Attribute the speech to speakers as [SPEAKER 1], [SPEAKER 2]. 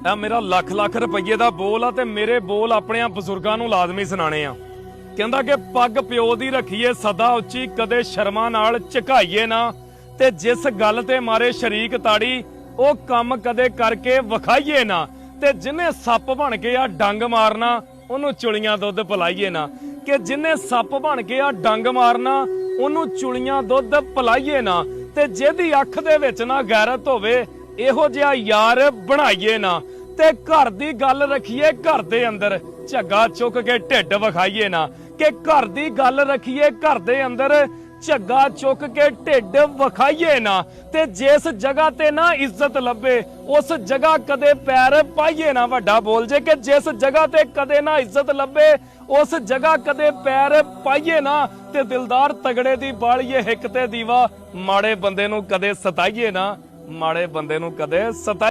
[SPEAKER 1] ਇਹ ਮੇਰਾ ਲੱਖ ਲੱਖ ਰੁਪਏ ਦਾ ਬੋਲ ਆ ਤੇ ਮੇਰੇ ਬੋਲ ਆਪਣੇ ਆ ਬਜ਼ੁਰਗਾਂ ਨੂੰ ਲਾਜ਼ਮੀ ਸੁਣਾਣੇ ਆ। ਕਹਿੰਦਾ ਕਿ ਪੱਗ ਪਿਓ ਦੀ ਰੱਖੀਏ, ਸਦਾ ਉੱਚੀ, ਕਦੇ ਸ਼ਰਮਾ ਨਾਲ ਝਕਾਈਏ ਨਾ। ਤੇ ਜਿਸ ਗੱਲ ਤੇ ਮਾਰੇ ਸ਼ਰੀਕ ਤਾੜੀ, ਉਹ ਕੰਮ ਕਦੇ ਕਰਕੇ ਵਿਖਾਈਏ ਨਾ। ਤੇ ਜਿਨੇ ਸੱਪ ਬਣ ਕੇ ਆ ਡੰਗ ਮਾਰਨਾ, ਉਹਨੂੰ ਚੁਲੀਆਂ ਦੁੱਧ ਪਲਾਈਏ ਨਾ। ਕਿ ਜਿਨੇ ਸੱਪ ਬਣ ਕੇ ਆ ਡੰਗ ਮਾਰਨਾ, ਉਹਨੂੰ ਚੁਲੀਆਂ ਦੁੱਧ ਪਲਾਈਏ ਨਾ। ਤੇ ਜਿਹਦੀ ਅੱਖ ਦੇ ਵਿੱਚ ਨਾ ਗੈਰਤ ਹੋਵੇ ਇਹੋ ਜਿਹਾ ਯਾਰ ਬਣਾਈਏ ਨਾ ਤੇ ਘਰ ਦੀ ਗੱਲ ਰੱਖੀਏ ਘਰ ਦੇ ਅੰਦਰ। ਝੱਗਾ ਚੁੱਕ ਕੇ ਢਿੱਡ ਵਿਖਾਈਏ ਨਾ ਕਿ ਘਰ ਦੀ ਗੱਲ ਰੱਖੀਏ ਘਰ ਦੇ ਅੰਦਰ। ਝੱਗਾ ਚੁੱਕ ਕੇ ਢਿੱਡ ਵਿਖਾਈਏ ਨਾ ਤੇ ਜਿਸ ਜਗ੍ਹਾ ਤੇ ਨਾ ਇੱਜ਼ਤ ਲੱਭੇ, ਉਸ ਜਗ੍ਹਾ ਕਦੇ ਪੈਰ ਪਾਈਏ ਨਾ ਵੱਡਾ ਬੋਲ। ਜੇ ਕਿ ਜਿਸ ਜਗ੍ਹਾ ਤੇ ਕਦੇ ਨਾ ਇੱਜ਼ਤ ਲੱਭੇ, ਉਸ ਜਗ੍ਹਾ ਕਦੇ ਪੈਰ ਪਾਈਏ ਨਾ ਤੇ ਦਿਲਦਾਰ ਤਗੜੇ ਦੀ ਬਾਲੀਏ ਹਿੱਕ ਤੇ ਦੀਵਾ। ਮਾੜੇ ਬੰਦੇ ਨੂੰ ਕਦੇ ਸਤਾਈਏ ਨਾ। ਮਾੜੇ ਬੰਦੇ ਨੂੰ ਕਦੇ ਸਤਾ